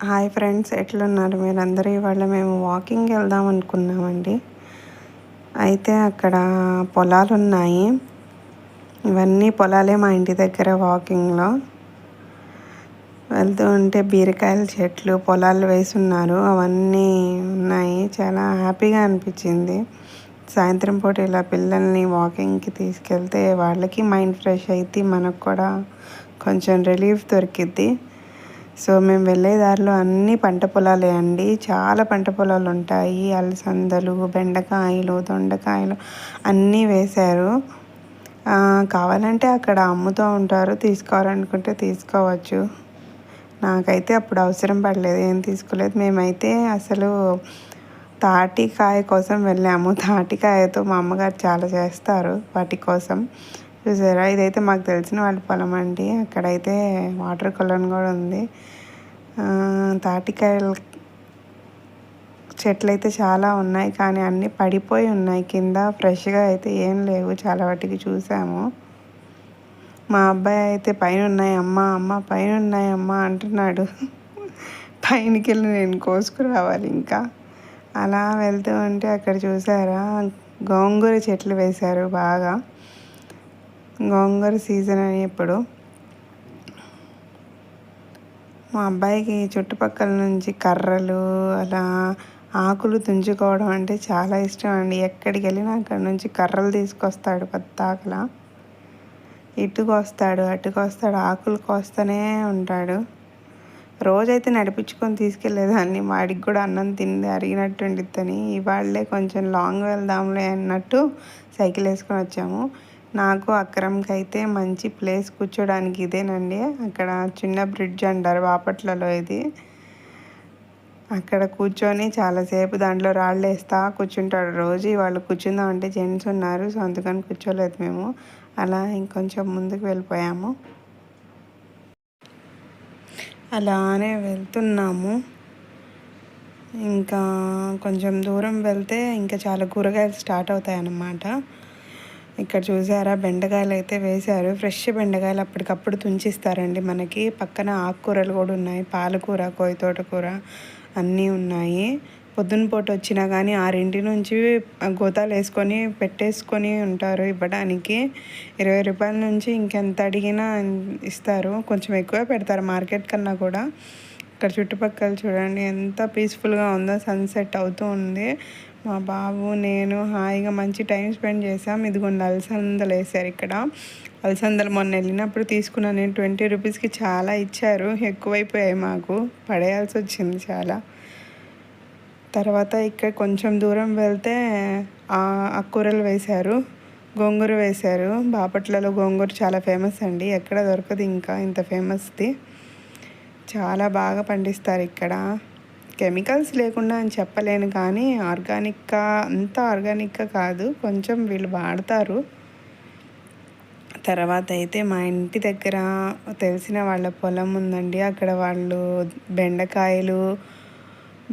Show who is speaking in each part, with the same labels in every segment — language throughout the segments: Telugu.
Speaker 1: హాయ్ ఫ్రెండ్స్ ఎట్లున్నారు మీరందరూ? ఇవాళ మేము వాకింగ్ వెళ్దాం అనుకున్నామండి. అయితే అక్కడ పొలాలు ఉన్నాయి ఇవన్నీ పొలాలే మా ఇంటి దగ్గర వాకింగ్లో వెళ్తూ ఉంటే బీరకాయల చెట్లు పొలాలు వేసి ఉన్నారు అవన్నీ ఉన్నాయి. చాలా హ్యాపీగా అనిపించింది. సాయంత్రం పూట ఇలా పిల్లల్ని వాకింగ్కి తీసుకెళ్తే వాళ్ళకి మైండ్ ఫ్రెష్ అయితే మనకు కూడా కొంచెం రిలీఫ్ దొరికిద్ది. సో మేము వెళ్ళే దారిలో అన్ని పంట పొలాలే అండి. చాలా పంట పొలాలు ఉంటాయి. అలసందలు బెండకాయలు దొండకాయలు అన్నీ వేశారు. కావాలంటే అక్కడ అమ్ముతూ ఉంటారు. తీసుకోవాలనుకుంటే తీసుకోవచ్చు. నాకైతే అప్పుడు అవసరం పడలేదు. ఏం తీసుకోలేదు. మేమైతే అసలు తాటికాయ కోసం వెళ్ళాము. తాటికాయతో మా అమ్మగారు చాలా చేస్తారు వాటి కోసం. చూసారా? ఇదైతే మాకు తెలిసిన వాళ్ళ పొలం అండి. అక్కడైతే వాటర్ కొలన్ కూడా ఉంది. తాటికాయలు చెట్లు అయితే చాలా ఉన్నాయి. కానీ అన్నీ పడిపోయి ఉన్నాయి. కింద ఫ్రెష్గా అయితే ఏం లేవు. చాలా వాటికి చూసాము. మా అబ్బాయి అయితే పైన ఉన్నాయి. అమ్మ అమ్మ పైన ఉన్నాయి అమ్మ అంటున్నాడు. పైనకి వెళ్ళి నేను కోసుకురావాలి ఇంకా. అలా వెళ్తూ ఉంటే అక్కడ చూసారా? గోంగూర చెట్లు వేశారు బాగా. గోంగూర సీజన్ అని ఇప్పుడు మా అబ్బాయికి చుట్టుపక్కల నుంచి కర్రలు అలా ఆకులు తుంచుకోవడం అంటే చాలా ఇష్టం అండి. ఎక్కడికి వెళ్ళినా అక్కడి నుంచి కర్రలు తీసుకొస్తాడు పెద్ద ఆకల ఇటుకొస్తాడు అటుకొస్తాడు ఆకులు కోస్తూనే ఉంటాడు. రోజైతే నడిపించుకొని తీసుకెళ్ళేదాన్ని. వాడికి కూడా అన్నం తింది అరిగినట్టు ఉండిద్దని. ఇవాళ్ళే కొంచెం లాంగ్ వెళ్దాంలే అన్నట్టు సైకిల్ వేసుకొని వచ్చాము. నాకు అక్రమ్కి అయితే మంచి ప్లేస్ కూర్చోడానికి ఇదేనండి. అక్కడ చిన్న బ్రిడ్జ్ అంటారు బాపట్లలో ఇది. అక్కడ కూర్చొని చాలాసేపు దాంట్లో రాళ్ళు వేస్తా కూర్చుంటాడు రోజు వాళ్ళు కూర్చుందాం అంటే జెంట్స్ ఉన్నారు సో అందుకని కూర్చోలేదు మేము. అలా ఇంకొంచెం ముందుకు వెళ్ళిపోయాము. అలానే వెళ్తున్నాము. ఇంకా కొంచెం దూరం వెళ్తే ఇంకా చాలా కూరగాయలు స్టార్ట్ అవుతాయి అన్నమాట ఇక్కడ చూసారా? బెండకాయలు అయితే వేశారు. ఫ్రెష్ బెండకాయలు అప్పటికప్పుడు తుంచిస్తారండి మనకి. పక్కన ఆకుకూరలు కూడా ఉన్నాయి. పాలకూర కోయి తోటకూర అన్నీ ఉన్నాయి. పొద్దున పూట వచ్చినా కానీ ఆరింటి నుంచి గోతాలు వేసుకొని పెట్టేసుకొని ఉంటారు ఇవ్వడానికి. ఇరవై రూపాయల నుంచి ఇంకెంత అడిగినా ఇస్తారు. కొంచెం ఎక్కువ పెడతారు మార్కెట్ కన్నా కూడా. ఇక్కడ చుట్టుపక్కల చూడండి ఎంత పీస్ఫుల్గా ఉందో సన్సెట్ అవుతూ ఉంది. మా బాబు నేను హాయిగా మంచి టైం స్పెండ్ చేసాం ఇదిగోండి అలసందలు వేసారు ఇక్కడ. అలసందలు మొన్న వెళ్ళినప్పుడు తీసుకున్నాను. నేను ట్వంటీ రూపీస్కి చాలా ఇచ్చారు. ఎక్కువైపోయాయి మాకు. పడేయాల్సి వచ్చింది చాలా. తర్వాత ఇక్కడ కొంచెం దూరం వెళ్తే అక్కూరలు వేశారు. గోంగూర వేశారు. బాపట్లలో గోంగూర చాలా ఫేమస్ అండి. ఎక్కడ దొరకదు ఇంకా ఇంత ఫేమస్ది. చాలా బాగా పండిస్తారు ఇక్కడ. కెమికల్స్ లేకుండా అని చెప్పలేను కానీ ఆర్గానిక్గా అంత ఆర్గానిక్గా కాదు. కొంచెం వీళ్ళు వాడతారు. తర్వాత అయితే మా ఇంటి దగ్గర తెలిసిన వాళ్ళ పొలం ఉందండి. అక్కడ వాళ్ళు బెండకాయలు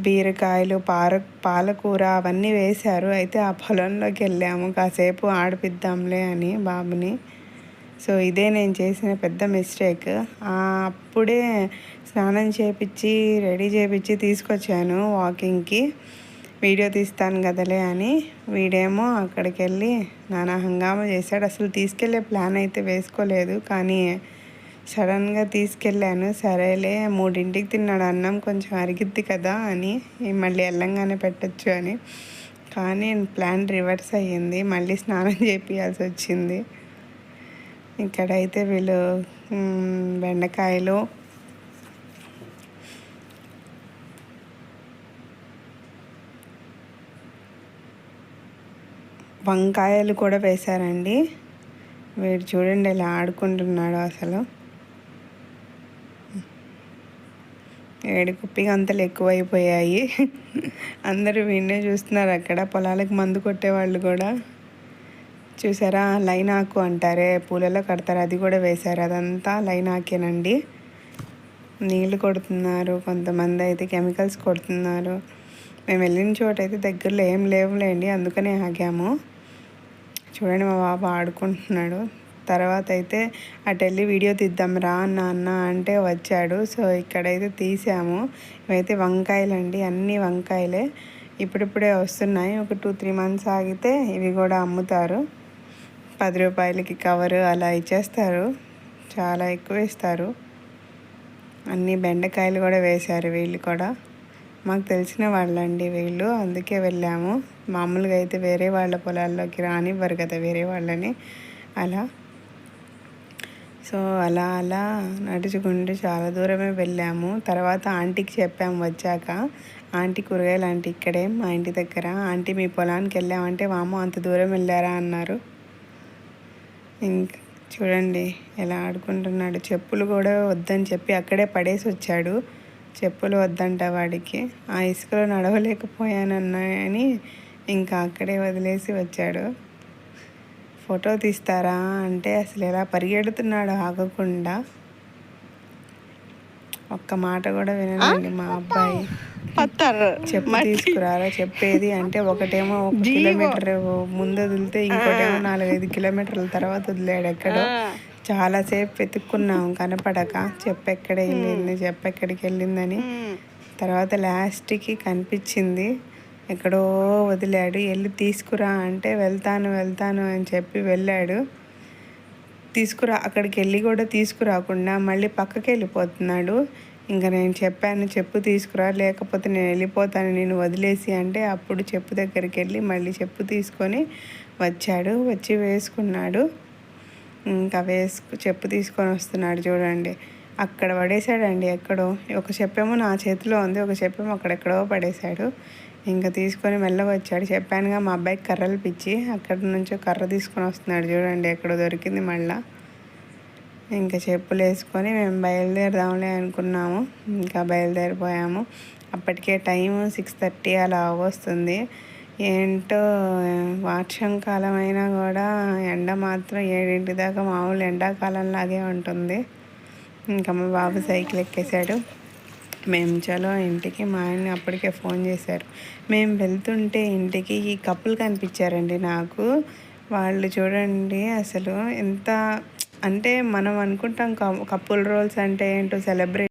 Speaker 1: బీరకాయలు పార పాలకూర అవన్నీ వేశారు. అయితే ఆ పొలంలోకి వెళ్ళాము. కాసేపు ఆడిపిద్దాంలే అని బాబుని. సో ఇదే నేను చేసిన పెద్ద మిస్టేక్. అప్పుడే స్నానం చేపించి రెడీ చేపించి తీసుకొచ్చాను వాకింగ్కి. వీడియో తీస్తాను కదలే అని. వీడేమో అక్కడికి వెళ్ళి నానా హంగామా చేశాడు. అసలు తీసుకెళ్ళే ప్లాన్ అయితే వేసుకోలేదు. కానీ సడన్గా తీసుకెళ్ళాను. సరేలే మూడింటికి తిన్నాడు అన్నం కొంచెం అరిగిద్ది కదా అని. మళ్ళీ వెళ్ళంగానే పెట్టచ్చు అని. కానీ ప్లాన్ రివర్స్ అయ్యింది. మళ్ళీ స్నానం చేపియాల్సి వచ్చింది ఇక్కడైతే వీళ్ళు బెండకాయలు. వంకాయలు కూడా వేశారండి. వీడు చూడండి ఇలా ఆడుకుంటున్నాడు అసలు. ఏడు ఏడుకుప్పి అంతలు ఎక్కువైపోయాయి. అందరూ వీడినే చూస్తున్నారు అక్కడ. పొలాలకు మందు కొట్టేవాళ్ళు కూడా. చూసారా? లైన్ ఆకు అంటారే పూలలో కడతారు అది కూడా వేశారు. అదంతా లైన్ ఆకేనండి నీళ్ళు కొడుతున్నారు కొంతమంది అయితే కెమికల్స్ కొడుతున్నారు. మేము వెళ్ళిన చోట అయితే దగ్గరలో ఏం లేవులేండి అందుకనే ఆగాము. చూడండి మా బాబు ఆడుకుంటున్నాడు. తర్వాత అయితే అటు వెళ్ళి వీడియో తీద్దాం రా అన్న అన్న అంటే వచ్చాడు. సో ఇక్కడైతే తీసాము. ఇవైతే వంకాయలండి అన్ని వంకాయలే. ఇప్పుడిప్పుడే వస్తున్నాయి. ఒక టూ త్రీ మంత్స్ ఆగితే ఇవి కూడా అమ్ముతారు. పది రూపాయలకి కవరు అలా ఇచ్చేస్తారు. చాలా ఎక్కువ ఇస్తారు అన్ని బెండకాయలు కూడా వేశారు వీళ్ళు కూడా. మాకు తెలిసిన వాళ్ళండి వీళ్ళు. అందుకే వెళ్ళాము. మామూలుగా అయితే వేరే వాళ్ళ పొలాల్లోకి రానివ్వరు కదా వేరే వాళ్ళని. అలా. సో అలా అలా నడుచుకుంటూ చాలా దూరమే వెళ్ళాము. తర్వాత ఆంటీకి చెప్పాము వచ్చాక ఆంటీ కూరగాయలు ఆంటీ ఇక్కడే మా ఇంటి దగ్గర. ఆంటీ మీ పొలానికి వెళ్ళామంటే వామో అంత దూరం వెళ్ళారా? అన్నారు. ఇంకా చూడండి ఎలా ఆడుకుంటున్నాడు. చెప్పులు కూడా వద్దని చెప్పి అక్కడే పడేసి వచ్చాడు. చెప్పులు వద్దంట వాడికి. ఆ ఇసుకలో నడవలేకపోయానని ఇంకా అక్కడే వదిలేసి వచ్చాడు. ఫోటో తీస్తారా అంటే అసలు ఎలా పరిగెడుతున్నాడు ఆగకుండా ఒక్క మాట కూడా వినండి మా అబ్బాయి. చెప్పు తీసుకురారా? చెప్పేది అంటే ఒకటేమో ఒక కిలోమీటర్ ముందు వదిలితే ఇంకోటేమో నాలుగైదు కిలోమీటర్ల తర్వాత వదిలేడు ఎక్కడో. చాలాసేపు వెతుక్కున్నాం కనపడక. చెప్పెక్కడ వెళ్ళింది చెప్పెక్కడికి వెళ్ళిందని. తర్వాత లాస్ట్కి కనిపించింది ఎక్కడో వదిలాడు. వెళ్ళి తీసుకురా అంటే వెళ్తాను వెళ్తాను అని చెప్పి వెళ్ళాడు. తీసుకురా అక్కడికి వెళ్ళి కూడా తీసుకురాకుండా మళ్ళీ పక్కకి వెళ్ళిపోతున్నాడు ఇంకా నేను చెప్పాను చెప్పు తీసుకురా లేకపోతే నేను వెళ్ళిపోతాను నేను వదిలేసి. అంటే అప్పుడు చెప్పు దగ్గరికి వెళ్ళి మళ్ళీ చెప్పు తీసుకొని వచ్చాడు వచ్చి వేసుకున్నాడు. ఇంకా వేసుకు చెప్పు తీసుకొని వస్తున్నాడు చూడండి. అక్కడ పడేశాడండి ఎక్కడో. ఒక చెప్పేమో నా చేతిలో ఉంది ఒక చెప్పేమో అక్కడెక్కడో పడేశాడు. ఇంకా తీసుకొని మెల్లగా వచ్చాడు. చెప్పానుగా మా అబ్బాయికి కర్రలు పిచ్చి అక్కడ నుంచో కర్ర తీసుకొని వస్తున్నాడు చూడండి ఎక్కడో దొరికింది మళ్ళీ. ఇంకా చెప్పులు వేసుకొని మేము బయలుదేరదాంలే అనుకున్నాము. ఇంకా బయలుదేరిపోయాము. అప్పటికే టైం సిక్స్ థర్టీ అలా వస్తుంది ఏంటో వర్షాకాలం అయినా కూడా ఎండ మాత్రం ఏడింటి దాకా మామూలు ఎండాకాలం లాగే ఉంటుంది. ఇంకా మా బాబు సైకిల్ ఎక్కేశాడు. మేము చలో ఇంటికి మా ఆయన అప్పటికే ఫోన్ చేశారు. మేము వెళ్తుంటే ఇంటికి ఈ కప్పులు కనిపించారండి నాకు. వాళ్ళు చూడండి అసలు ఎంత అంటే మనం అనుకుంటాం కపుల్ రోల్స్ అంటే ఏంటో సెలబ్రేట్